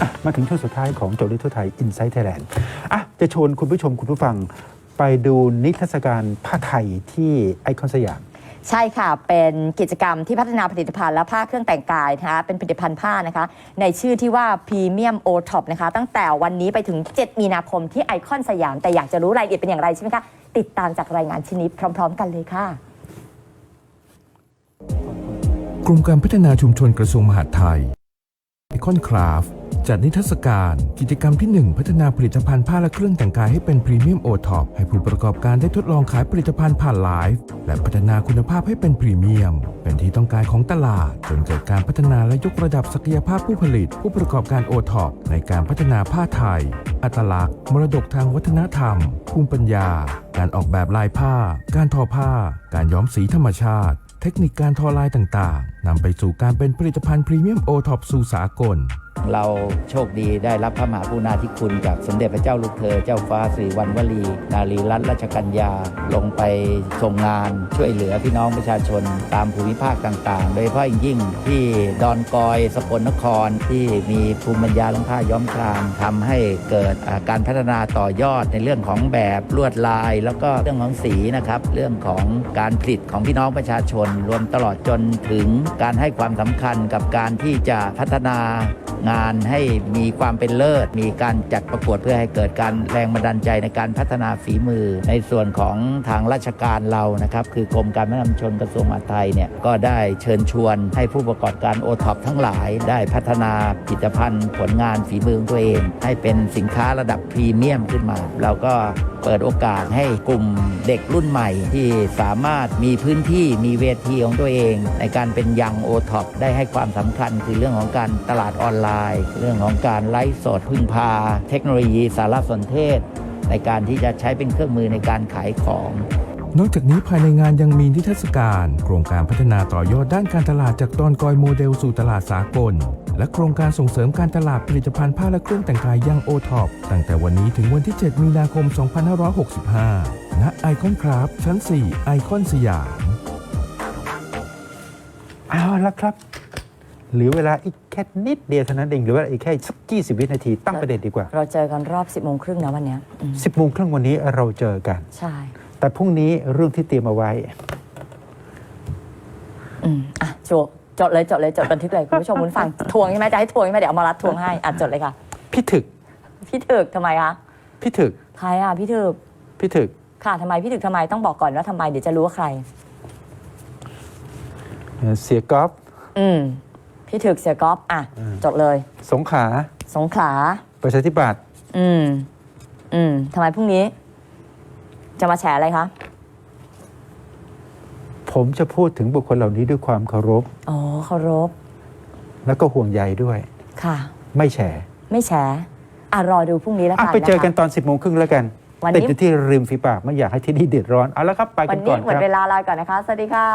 อะมาถึงช่วงสุดท้ายของโจทย์ลิทั่วไทย Inside Thailand อะจะชวนคุณผู้ชมคุณผู้ฟังไปดูนิทรรศการผ้าไทยที่ไอคอนสยามใช่ค่ะ เป็นกิจกรรมที่พัฒนาผลิตภัณฑ์และผ้าเครื่องแต่งกายนะคะเป็นผลิตภัณฑ์ผ้านะคะ ในชื่อที่ว่าพรีเมียมโอท็อปนะคะ ตั้งแต่วันนี้ไปถึง 7 มีนาคมที่ไอคอนสยาม แต่อยากจะรู้รายละเอียดเป็นอย่างไรใช่ไหมคะ ติดตามจากรายงานชิ้นนี้พร้อม ๆ กันเลยค่ะ กรมการพัฒนาชุมชนกระทรวงมหาดไทย ไอคอนคราฟจัดนิทรรศการกิจกรรมที่ 1 พัฒนาผลิตภัณฑ์ผ้าและเครื่องแต่งกายให้เป็นพรีเมียมโอท็อปให้ผู้ประกอบการได้ทดลองขายผลิตภัณฑ์ผ่านไลฟ์และพัฒนาคุณภาพให้เป็นพรีเมียม เป็นที่ต้องการของตลาด จนเกิดการพัฒนาและยกระดับศักยภาพผู้ผลิต ผู้ประกอบการโอท็อปในการพัฒนาผ้าไทย อัตลักษณ์ มรดกทางวัฒนธรรม ภูมิปัญญา การออกแบบลายผ้า การทอผ้า การย้อมสีธรรมชาติ เทคนิคการทอลายต่างๆนำไปสู่การเป็นผลิตภัณฑ์พรีเมียมโอท็อปสู่สากล เราโชคดีได้รับพระมหากรุณาธิคุณจากสมเด็จพระเจ้าลูกเธอ เจ้าฟ้าสิริวัณวลี นารีรัตนราชกัญญาลงไปส่งงานช่วยเหลือพี่น้องประชาชนตามภูมิภาคต่าง ๆ โดยเฉพาะยิ่งที่ดอนกอยสกลนครที่มีภูมิปัญญาเรื่องผ้าย้อมครามทำให้เกิดการพัฒนาต่อยอดในเรื่องของแบบลวดลาย แล้วก็เรื่องของสีนะครับเรื่องของการผลิตของพี่น้องประชาชน รวมตลอดจนถึงการให้ความสำคัญกับการที่จะพัฒนา งานให้มีความเป็นเลิศ มีการจัดประกวดเพื่อให้เกิดการแรงบันดาลใจในการพัฒนาฝีมือ ในส่วนของทางราชการเรานะครับ คือกรมการพัฒนาชุมชนกระทรวงมหาดไทยเนี่ยก็ได้เชิญชวนให้ผู้ประกอบการโอท็อปทั้งหลาย ได้พัฒนาผลิตภัณฑ์ ผลงานฝีมือของตัวเอง ให้เป็นสินค้าระดับพรีเมียมขึ้นมา เราก็ เปิดโอกาสให้กลุ่มเด็กรุ่นใหม่ ที่สามารถมีพื้นที่มีเวทีของตัวเอง ในการเป็นยังโอท็อปได้ให้ความสำคัญ คือเรื่องของการตลาดออนไลน์ เรื่องของการไลฟ์สดพึ่งพา เทคโนโลยีสารสนเทศ ในการที่จะใช้เป็นเครื่องมือในการขายของนอกจากนี้ภายในงานยังมีนิทรรศการ โครงการพัฒนาต่อยอดด้านการตลาดจากตอนกอยโมเดลสู่ตลาดสากล และโครงการส่งเสริมการตลาดผลิตภัณฑ์ผ้าและเครื่องแต่งกายยังโอท็อปตั้งแต่วันนี้ถึงวันที่ 7 มีนาคม 2565 ณ ไอคอนคราฟชั้น 4 ไอคอนสยาม เอาละครับ เหลือเวลาอีกแค่นิดเดียวเท่านั้นเองเหรือว่าอีกแค่สัก20วินาทีตั้งประเด็นดีกว่า เราเจอกันรอบ 10โมงครึ่งนะวันเนี้ยอืม10โมงครึ่งวันนี้เราเจอกัน ใช่แต่พรุ่งนี้เรื่องที่เตรียมเอาไว้ อืมอะจด จดเลยจดเลยจดบันทึกเลยคุณผู้ชมคุณฟังทวงใช่ไหมจะให้ทวงใช่ไหมเดี๋ยวเอามารัดทวงให้อะจดเลยค่ะ พี่ถึก พี่ถึกทำไมคะพี่ถึก ใครอะพี่ถึกพี่ถึก ค่ะทำไมพี่ถึกทำไมต้องบอกก่อนว่าทำไมเดี๋ยวจะรู้ว่าใครเอ่อเสียก๊อฟอืมพี่ถึกเสียก๊อฟอะจดเลย สงขลาสงขลาประชาธิปัตย์อืม อืมทำไมพรุ่งนี้ จะมาแฉอะไรคะ ผมจะพูดถึงบุคคลเหล่านี้ด้วยความเคารพ อ๋อเคารพ แล้วก็ห่วงใยด้วย ค่ะ ไม่แฉไม่แฉอะรอดูพรุ่งนี้แล้วอะกันไปเจอนะคะกันตอน 10โมงครึ่งแล้วกันวันนี้ติดอยู่ที่ริมฝีปากไม่อยากให้ที่นี่เดือดร้อน เอาละครับ ไปวักันนนี้ก่อนหมคดรับ เวลาลาก่อนนะคะ สวัสดีค่ะ